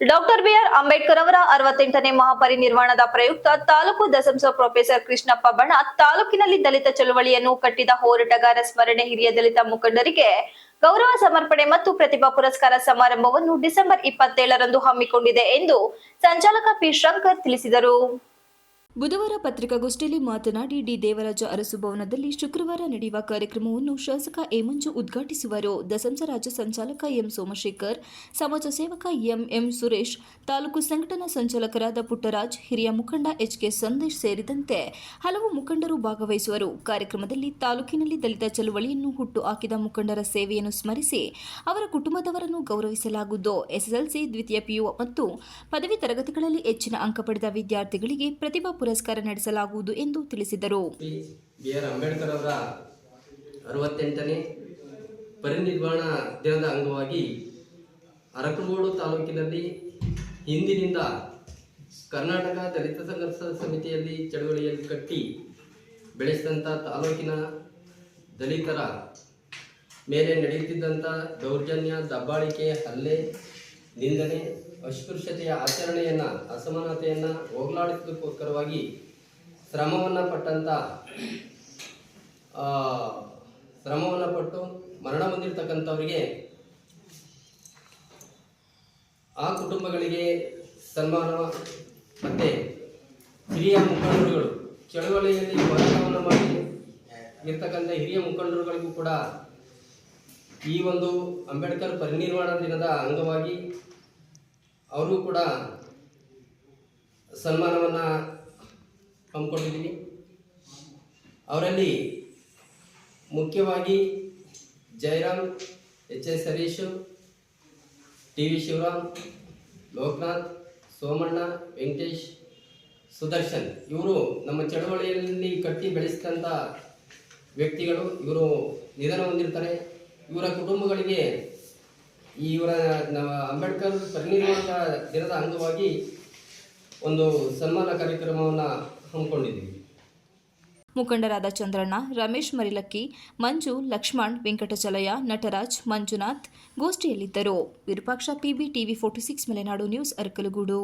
Doctor B R Ambedkar ಅವರ ಅರವತ್ತೆಂಟನೇ ಮಹಾಪರಿನಿರ್ವಾಣದ ಪ್ರಯುಕ್ತ taluk ದಸಂಸ professor Krishnappa ಬಣ ತಾಲೂಕಿನಲ್ಲಿ ದಲಿತ ಚಳುವಳಿಯನ್ನು ಕಟ್ಟಿದ ಹೋರಾಟಗಾರ ಸ್ಮರಣೆ ಹಿರಿಯ ದಲಿತ ಮುಖಂಡರಿಗೆ ಗೌರವ ಸಮರ್ಪಣೆ ಮತ್ತು ಪ್ರತಿಭಾ ಪುರಸ್ಕಾರ ಸಮಾರಂಭವನ್ನು ಡಿಸೆಂಬರ್ ಇಪ್ಪತ್ತೇಳರಂದು ಹಮ್ಮಿಕೊಂಡಿದೆ ಎಂದು ಸಂಚಾಲಕ ಪಿ ಶಂಕರ್ ತಿಳಿಸಿದರು. ಬುಧವಾರ ಪತ್ರಿಕಾಗೋಷ್ಠಿಯಲ್ಲಿ ಮಾತನಾಡಿ ಡಿ ದೇವರಾಜ ಅರಸು ಭವನದಲ್ಲಿ ಶುಕ್ರವಾರ ನಡೆಯುವ ಕಾರ್ಯಕ್ರಮವನ್ನು ಶಾಸಕ ಏಮಂಜು ಮಂಜು ಉದ್ಘಾಟಿಸುವರು. ದಸಂಸ ರಾಜ್ಯ ಸಂಚಾಲಕ ಎಂ ಸೋಮಶೇಖರ್, ಸಮಾಜ ಸೇವಕ ಎಂ ಎಂ ಸುರೇಶ್, ತಾಲೂಕು ಸಂಘಟನಾ ಸಂಚಾಲಕರಾದ ಪುಟ್ಟರಾಜ್, ಹಿರಿಯ ಮುಖಂಡ ಎಚ್ ಕೆ ಸಂದೇಶ್ ಸೇರಿದಂತೆ ಹಲವು ಮುಖಂಡರು ಭಾಗವಹಿಸುವರು. ಕಾರ್ಯಕ್ರಮದಲ್ಲಿ ತಾಲೂಕಿನಲ್ಲಿ ದಲಿತ ಚಳುವಳಿಯನ್ನು ಹುಟ್ಟು ಹಾಕಿದ ಮುಖಂಡರ ಸೇವೆಯನ್ನು ಸ್ಮರಿಸಿ ಅವರ ಕುಟುಂಬದವರನ್ನು ಗೌರವಿಸಲಾಗುವುದು. ಎಸ್ಎಸ್ಎಲ್ಸಿ, ದ್ವಿತೀಯ ಪಿಯು ಮತ್ತು ಪದವಿ ತರಗತಿಗಳಲ್ಲಿ ಹೆಚ್ಚಿನ ಅಂಕ ಪಡೆದ ವಿದ್ಯಾರ್ಥಿಗಳಿಗೆ ಪ್ರತಿಭಾ ಪುರಸ್ಕಾರ ನಡೆಸಲಾಗುವುದು ಎಂದು ತಿಳಿಸಿದರು. ಬಿ ಆರ್ ಅಂಬೇಡ್ಕರ್ ಅವರ ಅರವತ್ತೆಂಟನೇ ಪರಿನಿರ್ವಾಣ ದಿನದ ಅಂಗವಾಗಿ ಅರಕಗೋಡು ತಾಲೂಕಿನಲ್ಲಿ ಹಿಂದಿನಿಂದ ಕರ್ನಾಟಕ ದಲಿತ ಸಂಘರ್ಷ ಸಮಿತಿಯಲ್ಲಿ ಚಳವಳಿಯಲ್ಲಿ ಕಟ್ಟಿ ಬೆಳೆಸಿದಂಥ ತಾಲೂಕಿನ ದಲಿತರ ಮೇಲೆ ನಡೆಯುತ್ತಿದ್ದಂಥ ದೌರ್ಜನ್ಯ ದಬ್ಬಾಳಿಕೆ ಹಲ್ಲೆ ನಿಂದನೆ ಅಸ್ಪೃಶ್ಯತೆಯ ಆಚರಣೆಯನ್ನು, ಅಸಮಾನತೆಯನ್ನು ಹೋಗಲಾಡಿಸೋದಕ್ಕೋಸ್ಕರವಾಗಿ ಶ್ರಮವನ್ನು ಪಟ್ಟಂಥ ಶ್ರಮವನ್ನು ಪಟ್ಟು ಮರಣ ಹೊಂದಿರತಕ್ಕಂಥವರಿಗೆ ಆ ಕುಟುಂಬಗಳಿಗೆ ಸನ್ಮಾನ ಮತ್ತು ಹಿರಿಯ ಮುಖಂಡರುಗಳು, ಚಳುವಳಿಯಲ್ಲಿ ಹೋರಾಟವನ್ನು ಮಾಡಿ ಇರ್ತಕ್ಕಂಥ ಹಿರಿಯ ಮುಖಂಡರುಗಳಿಗೂ ಕೂಡ ಈ ಒಂದು ಅಂಬೇಡ್ಕರ್ ಪರಿನಿರ್ವಾಣ ದಿನದ ಅಂಗವಾಗಿ ಅವರು ಕೂಡ ಸನ್ಮಾನವನ್ನು ಹಮ್ಮಿಕೊಂಡಿದ್ದೀನಿ ಅವರಲ್ಲಿ ಮುಖ್ಯವಾಗಿ Jayaram H S Harish, T V Shivaram, Lokanath, Somanna, Venkatesh, Sudarshan ಇವರು ನಮ್ಮ ಚಳವಳಿಯಲ್ಲಿ ಕಟ್ಟಿ ಬೆಳೆಸಿದಂಥ ವ್ಯಕ್ತಿಗಳು. ಇವರು ನಿಧನ ಹೊಂದಿರ್ತಾರೆ. ಇವರ ಕುಟುಂಬಗಳಿಗೆ ಇವರ ಅಂಬೇಡ್ಕರ್ ಪರಿನಿರ್ವಾಣ ದಿನದ ಅಂಗವಾಗಿ ಒಂದು ಸನ್ಮಾನ ಕಾರ್ಯಕ್ರಮವನ್ನು ಹಮ್ಮಿಕೊಂಡಿದ್ದೀವಿ. ಮುಖಂಡರಾದ Chandranna, Ramesh Marilakki, Manju, Lakshman ವೆಂಕಟಚಲಯ Nataraj, Manjunath ಗೋಷ್ಠಿಯಲ್ಲಿದ್ದರು. Virupaksha PB TV forty six, Malenadu news, Arakalagudu.